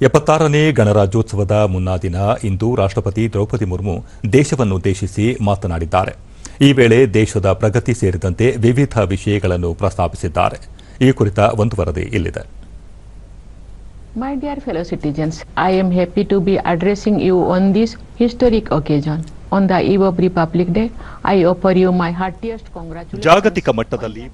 ಎಪ್ಪತ್ತಾರನೇ ಗಣರಾಜ್ಯೋತ್ಸವದ ಮುನ್ನಾ ದಿನ ಇಂದು ರಾಷ್ಟ್ರಪತಿ ದ್ರೌಪದಿ ಮುರ್ಮು ದೇಶವನ್ನುದ್ದೇಶಿಸಿ ಮಾತನಾಡಿದ್ದಾರೆ ಈ ವೇಳೆ ದೇಶದ ಪ್ರಗತಿ ಸೇರಿದಂತೆ ವಿವಿಧ ವಿಷಯಗಳನ್ನು ಪ್ರಸ್ತಾಪಿಸಿದ್ದಾರೆ ಈ ಕುರಿತ ಒಂದು ವರದಿ ಇಲ್ಲಿದೆ My dear fellow citizens, I am happy to be addressing you on this historic occasion. On the eve of Republic Day, I offer you my heartiest congratulations. ಜಾಗತಿಕ ಮಟ್ಟದಲ್ಲಿ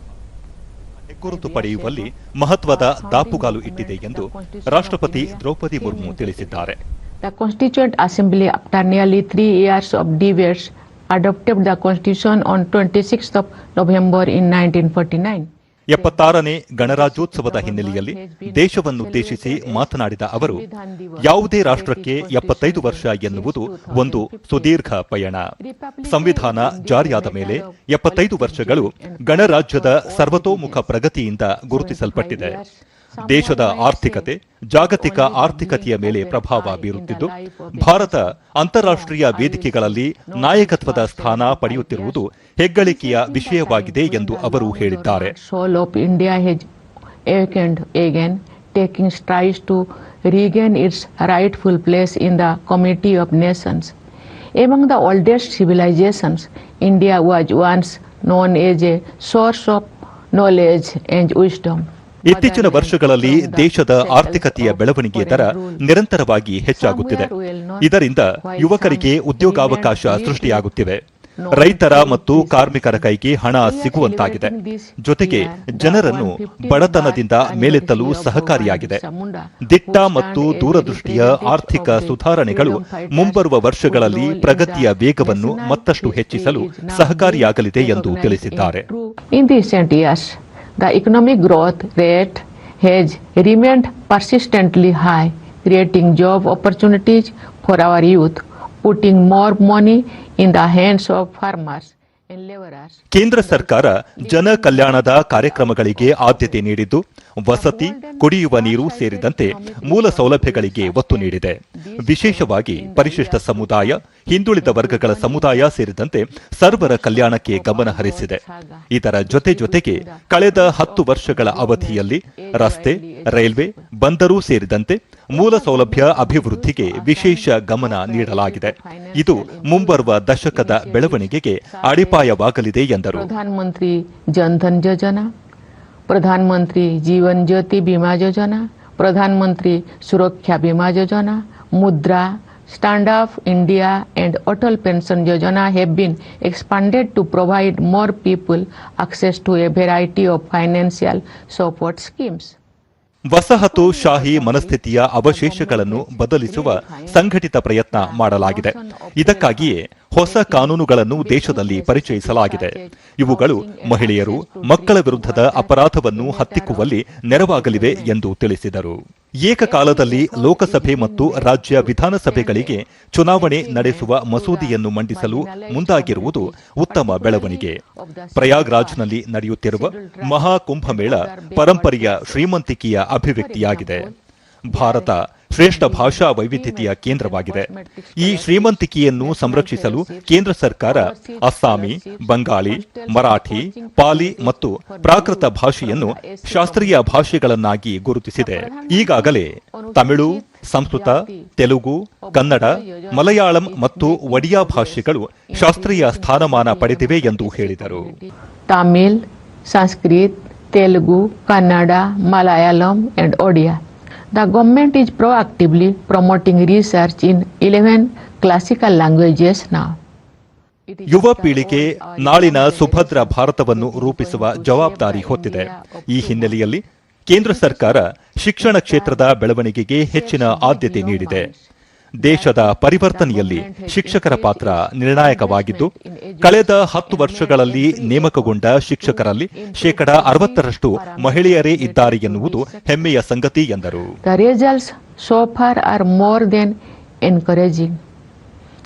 ಹೆಗ್ಗುರುತು ಪಡೆಯುವಲ್ಲಿ ಮಹತ್ವದ ದಾಪುಗಾಲು ಇಟ್ಟಿದೆ ಎಂದು ರಾಷ್ಟ್ರಪತಿ ದ್ರೌಪದಿ ಮುರ್ಮು ತಿಳಿಸಿದ್ದಾರೆ The Constituent Assembly, after nearly three years of debates, adopted the Constitution on 26th of November in 1949. ಎಪ್ಪತ್ತಾರನೇ ಗಣರಾಜ್ಯೋತ್ಸವದ ಹಿನ್ನೆಲೆಯಲ್ಲಿ ದೇಶವನ್ನುದ್ದೇಶಿಸಿ ಮಾತನಾಡಿದ ಅವರು, ಯಾವುದೇ ರಾಷ್ಟ್ರಕ್ಕೆ ಎಪ್ಪತ್ತೈದು ವರ್ಷ ಎನ್ನುವುದು ಒಂದು ಸುದೀರ್ಘ ಪಯಣ. ಸಂವಿಧಾನ ಜಾರಿಯಾದ ಮೇಲೆ ಎಪ್ಪತ್ತೈದು ವರ್ಷಗಳು ಗಣರಾಜ್ಯದ ಸರ್ವತೋಮುಖ ಪ್ರಗತಿಯಿಂದ ಗುರುತಿಸಲ್ಪಟ್ಟಿದೆ. ದೇಶದ ಆರ್ಥಿಕತೆ ಜಾಗತಿಕ ಆರ್ಥಿಕತೆಯ ಮೇಲೆ ಪ್ರಭಾವ ಬೀರುತ್ತಿದ್ದು ಭಾರತ ಅಂತಾರಾಷ್ಟ್ರೀಯ ವೇದಿಕೆಗಳಲ್ಲಿ ನಾಯಕತ್ವದ ಸ್ಥಾನ ಪಡೆಯುತ್ತಿರುವುದು ಹೆಗ್ಗಳಿಕೆಯ ವಿಷಯವಾಗಿದೆ ಎಂದು ಅವರು ಹೇಳಿದ್ದಾರೆ. Soul of India has and taking strides to regain its rightful place in the comity of nations. Among the oldest civilizations India was once known as a source of knowledge and wisdom ಇತ್ತೀಚಿನ ವರ್ಷಗಳಲ್ಲಿ ದೇಶದ ಆರ್ಥಿಕತೆಯ ಬೆಳವಣಿಗೆಯ ದರ ನಿರಂತರವಾಗಿ ಹೆಚ್ಚಾಗುತ್ತಿದೆ. ಇದರಿಂದ ಯುವಕರಿಗೆ ಉದ್ಯೋಗಾವಕಾಶ ಸೃಷ್ಟಿಯಾಗುತ್ತಿವೆ. ರೈತರ ಮತ್ತು ಕಾರ್ಮಿಕರ ಕೈಗೆ ಹಣ ಸಿಗುವಂತಾಗಿದೆ. ಜೊತೆಗೆ ಜನರನ್ನು ಬಡತನದಿಂದ ಮೇಲೆತ್ತಲು ಸಹಕಾರಿಯಾಗಿದೆ. ದಿಟ್ಟ ಮತ್ತು ದೂರದೃಷ್ಟಿಯ ಆರ್ಥಿಕ ಸುಧಾರಣೆಗಳು ಮುಂಬರುವ ವರ್ಷಗಳಲ್ಲಿ ಪ್ರಗತಿಯ ವೇಗವನ್ನು ಮತ್ತಷ್ಟು ಹೆಚ್ಚಿಸಲು ಸಹಕಾರಿಯಾಗಲಿದೆ ಎಂದು ತಿಳಿಸಿದ್ದಾರೆ. The economic growth rate has remained persistently high, creating job opportunities for our youth, putting more money in the hands of farmers. ಕೇಂದ್ರ ಸರ್ಕಾರ ಜನ ಕಲ್ಯಾಣದ ಕಾರ್ಯಕ್ರಮಗಳಿಗೆ ಆದ್ಯತೆ ನೀಡಿದ್ದು, ವಸತಿ, ಕುಡಿಯುವ ನೀರು ಸೇರಿದಂತೆ ಮೂಲ ಸೌಲಭ್ಯಗಳಿಗೆ ಒತ್ತು ನೀಡಿದೆ. ವಿಶೇಷವಾಗಿ ಪರಿಶಿಷ್ಟ ಸಮುದಾಯ, ಹಿಂದುಳಿದ ವರ್ಗಗಳ ಸಮುದಾಯ ಸೇರಿದಂತೆ ಸರ್ವರ ಕಲ್ಯಾಣಕ್ಕೆ ಗಮನ ಹರಿಸಿದೆ. ಇದರ ಜೊತೆ ಜೊತೆಗೆ ಕಳೆದ ಹತ್ತು ವರ್ಷಗಳ ಅವಧಿಯಲ್ಲಿ ರಸ್ತೆ, ರೈಲ್ವೆ, ಬಂದರು ಸೇರಿದಂತೆ ಮೂಲ ಸೌಲಭ್ಯ ಅಭಿವೃದ್ಧಿಗೆ ವಿಶೇಷ ಗಮನ ನೀಡಲಾಗಿದೆ. ಇದು ಮುಂಬರುವ ದಶಕದ ಬೆಳವಣಿಗೆಗೆ ಅಡಿಪಾಯವಾಗಲಿದೆ ಎಂದರು. ಪ್ರಧಾನಮಂತ್ರಿ ಜನಧನ್ ಯೋಜನಾ, ಪ್ರಧಾನಮಂತ್ರಿ ಜೀವನ್ ಜ್ಯೋತಿ ಬಿಮಾ ಯೋಜನಾ, ಪ್ರಧಾನಮಂತ್ರಿ Suraksha Bima Yojana, Mudra, stand up India and Atal pension Yojana have been expanded to provide more people access to a variety of financial support schemes ವಸಾಹತು ಶಾಹಿ ಮನಸ್ಥಿತಿಯ ಅವಶೇಷಗಳನ್ನು ಬದಲಿಸುವ ಸಂಘಟಿತ ಪ್ರಯತ್ನ ಮಾಡಲಾಗಿದೆ. ಇದಕ್ಕಾಗಿಯೇ ಹೊಸ ಕಾನೂನುಗಳನ್ನು ದೇಶದಲ್ಲಿ ಪರಿಚಯಿಸಲಾಗಿದೆ. ಇವುಗಳು ಮಹಿಳೆಯರು ಮಕ್ಕಳ ವಿರುದ್ಧದ ಅಪರಾಧವನ್ನು ಹತ್ತಿಕ್ಕುವಲ್ಲಿ ನೆರವಾಗಲಿವೆ ಎಂದು ತಿಳಿಸಿದರು. ಏಕಕಾಲದಲ್ಲಿ ಲೋಕಸಭೆ ಮತ್ತು ರಾಜ್ಯ ವಿಧಾನಸಭೆಗಳಿಗೆ ಚುನಾವಣೆ ನಡೆಸುವ ಮಸೂದೆಯನ್ನು ಮಂಡಿಸಲು ಮುಂದಾಗಿರುವುದು ಉತ್ತಮ ಬೆಳವಣಿಗೆ. ಪ್ರಯಾಗ್ರಾಜ್ನಲ್ಲಿ ನಡೆಯುತ್ತಿರುವ ಮಹಾಕುಂಭಮೇಳ ಪರಂಪರೆಯ ಶ್ರೀಮಂತಿಕೆಯ ಅಭಿವ್ಯಕ್ತಿಯಾಗಿದೆ. ಭಾರತ ಶ್ರೇಷ್ಠ ಭಾಷಾ ವೈವಿಧ್ಯತೆಯ ಕೇಂದ್ರವಾಗಿದೆ. ಈ ಶ್ರೀಮಂತಿಕೆಯನ್ನು ಸಂರಕ್ಷಿಸಲು ಕೇಂದ್ರ ಸರ್ಕಾರ ಅಸ್ಸಾಮಿ, ಬಂಗಾಳಿ, ಮರಾಠಿ, ಪಾಲಿ ಮತ್ತು ಪ್ರಾಕೃತ ಭಾಷೆಯನ್ನು ಶಾಸ್ತ್ರೀಯ ಭಾಷೆಗಳನ್ನಾಗಿ ಗುರುತಿಸಿದೆ. ಈಗಾಗಲೇ ತಮಿಳು, ಸಂಸ್ಕೃತ, ತೆಲುಗು, ಕನ್ನಡ, ಮಲಯಾಳಂ ಮತ್ತು ಒಡಿಯಾ ಭಾಷೆಗಳು ಶಾಸ್ತ್ರೀಯ ಸ್ಥಾನಮಾನ ಪಡೆದಿವೆ ಎಂದು ಹೇಳಿದರು. Tamil, Sanskrit, Telugu, Kannada, Malayalam, and Odia. The government is proactively promoting research in 11 classical languages now. ಯುವ ಪೀಳಿಗೆ ನಾಳಿನ ಸುಭದ್ರ ಭಾರತವನ್ನು ರೂಪಿಸುವ ಜವಾಬ್ದಾರಿ ಹೊತ್ತಿದೆ. ಈ ಹಿನ್ನೆಲೆಯಲ್ಲಿ ಕೇಂದ್ರ ಸರ್ಕಾರ ಶಿಕ್ಷಣ ಕ್ಷೇತ್ರದ ಬೆಳವಣಿಗೆಗೆ ಹೆಚ್ಚಿನ ಆದ್ಯತೆ ನೀಡಿದೆ. ದೇಶದ ಪರಿವರ್ತನೆಯಲ್ಲಿ ಶಿಕ್ಷಕರ ಪಾತ್ರ ನಿರ್ಣಾಯಕವಾಗಿದ್ದು ಕಳೆದ ಹತ್ತು ವರ್ಷಗಳಲ್ಲಿ ನೇಮಕಗೊಂಡ ಶಿಕ್ಷಕರಲ್ಲಿ ಶೇಕಡ ಅರವತ್ತರಷ್ಟು ಮಹಿಳೆಯರೇ ಇದ್ದಾರೆ ಎನ್ನುವುದು ಹೆಮ್ಮೆಯ ಸಂಗತಿ ಎಂದರು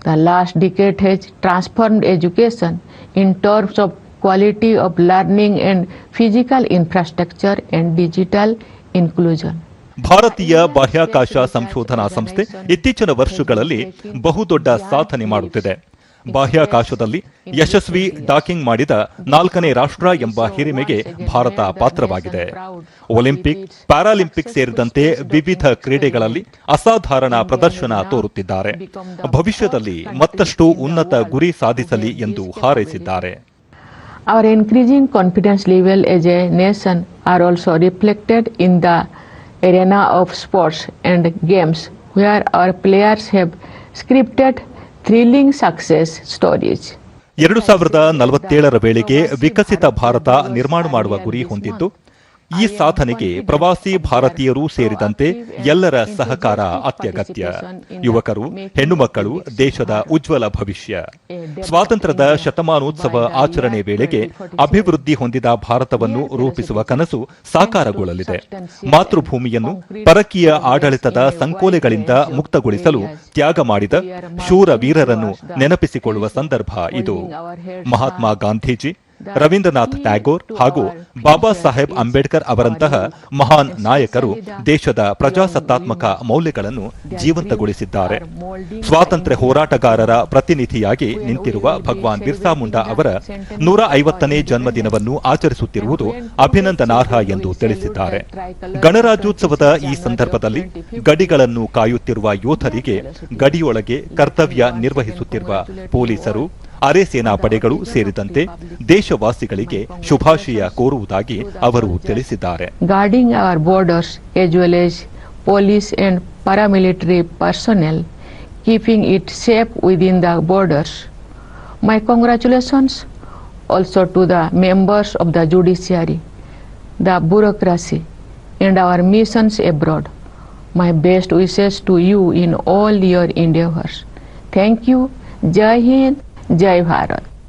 The last decade has transformed education in terms of quality of learning and physical infrastructure and digital inclusion. ಭಾರತೀಯ ಬಾಹ್ಯಾಕಾಶ ಸಂಶೋಧನಾ ಸಂಸ್ಥೆ ಇತ್ತೀಚಿನ ವರ್ಷಗಳಲ್ಲಿ ಬಹುದೊಡ್ಡ ಸಾಧನೆ ಮಾಡುತ್ತಿದೆ. ಬಾಹ್ಯಾಕಾಶದಲ್ಲಿ ಯಶಸ್ವಿ ಡಾಕಿಂಗ್ ಮಾಡಿದ ನಾಲ್ಕನೇ ರಾಷ್ಟ್ರ ಎಂಬ ಹಿರಿಮೆಗೆ ಭಾರತ ಪಾತ್ರವಾಗಿದೆ. ಒಲಿಂಪಿಕ್, ಪ್ಯಾರಾಲಿಂಪಿಕ್ ಸೇರಿದಂತೆ ವಿವಿಧ ಕ್ರೀಡೆಗಳಲ್ಲಿ ಅಸಾಧಾರಣ ಪ್ರದರ್ಶನ ತೋರುತ್ತಿದ್ದಾರೆ. ಭವಿಷ್ಯದಲ್ಲಿ ಮತ್ತಷ್ಟು ಉನ್ನತ ಗುರಿ ಸಾಧಿಸಲಿ ಎಂದು ಹಾರೈಸಿದ್ದಾರೆ. Our increasing confidence level as a nation are also reflected in the arena of sports and games, where our players have scripted thrilling success stories. ಎರಡು ಸಾವಿರದ ನಲವತ್ತೇಳರ ವೇಳೆಗೆ ವಿಕಸಿತ ಭಾರತ ನಿರ್ಮಾಣ ಮಾಡುವ ಗುರಿ ಹೊಂದಿದ್ದು ಈ ಸಾಧನೆಗೆ ಪ್ರವಾಸಿ ಭಾರತೀಯರು ಸೇರಿದಂತೆ ಎಲ್ಲರ ಸಹಕಾರ ಅತ್ಯಗತ್ಯ. ಯುವಕರು, ಹೆಣ್ಣುಮಕ್ಕಳು, ದೇಶದ ಉಜ್ವಲ ಭವಿಷ್ಯ. ಸ್ವಾತಂತ್ರ್ಯದ ಶತಮಾನೋತ್ಸವ ಆಚರಣೆ ವೇಳೆಗೆ ಅಭಿವೃದ್ಧಿ ಹೊಂದಿದ ಭಾರತವನ್ನು ರೂಪಿಸುವ ಕನಸು ಸಾಕಾರಗೊಳ್ಳಲಿದೆ. ಮಾತೃಭೂಮಿಯನ್ನು ಪರಕೀಯ ಆಡಳಿತದ ಸಂಕೋಲೆಗಳಿಂದ ಮುಕ್ತಗೊಳಿಸಲು ತ್ಯಾಗ ಮಾಡಿದ ಶೂರ ವೀರರನ್ನು ನೆನಪಿಸಿಕೊಳ್ಳುವ ಸಂದರ್ಭ ಇದು. ಮಹಾತ್ಮ ಗಾಂಧೀಜಿ ರವೀಂದ್ರನಾಥ್ ಟ್ಯಾಗೋರ್ ಹಾಗೂ ಬಾಬಾ ಸಾಹೇಬ್ ಅಂಬೇಡ್ಕರ್ ಅವರಂತಹ ಮಹಾನ್ ನಾಯಕರು ದೇಶದ ಪ್ರಜಾಸತ್ತಾತ್ಮಕ ಮೌಲ್ಯಗಳನ್ನು ಜೀವಂತಗೊಳಿಸಿದ್ದಾರೆ. ಸ್ವಾತಂತ್ರ್ಯ ಹೋರಾಟಗಾರರ ಪ್ರತಿನಿಧಿಯಾಗಿ ನಿಂತಿರುವ ಭಗವಾನ್ ಬಿರ್ಸಾ ಮುಂಡಾ ಅವರ ನೂರ ಐವತ್ತನೇ ಜನ್ಮದಿನವನ್ನು ಆಚರಿಸುತ್ತಿರುವುದು ಅಭಿನಂದನಾರ್ಹ ಎಂದು ತಿಳಿಸಿದ್ದಾರೆ. ಗಣರಾಜ್ಯೋತ್ಸವದ ಈ ಸಂದರ್ಭದಲ್ಲಿ ಗಡಿಗಳನ್ನು ಕಾಯುತ್ತಿರುವ ಯೋಧರಿಗೆ ಗಡಿಯೊಳಗೆ ಕರ್ತವ್ಯ ನಿರ್ವಹಿಸುತ್ತಿರುವ ಪೊಲೀಸರು ಅರೆ ಸೇನಾ ಪಡೆಗಳು ಸೇರಿದಂತೆ ದೇಶವಾಸಿಗಳಿಗೆ ಶುಭಾಶಯ ಕೋರುವುದಾಗಿ ಅವರು ತಿಳಿಸಿದ್ದಾರೆ Guarding our borders as well as police and paramilitary personnel, keeping it safe within the borders. My congratulations also to the members of the judiciary, the bureaucracy, and our missions abroad. My best wishes to you in all your endeavors. Thank you. Jai Hind, जय भारत।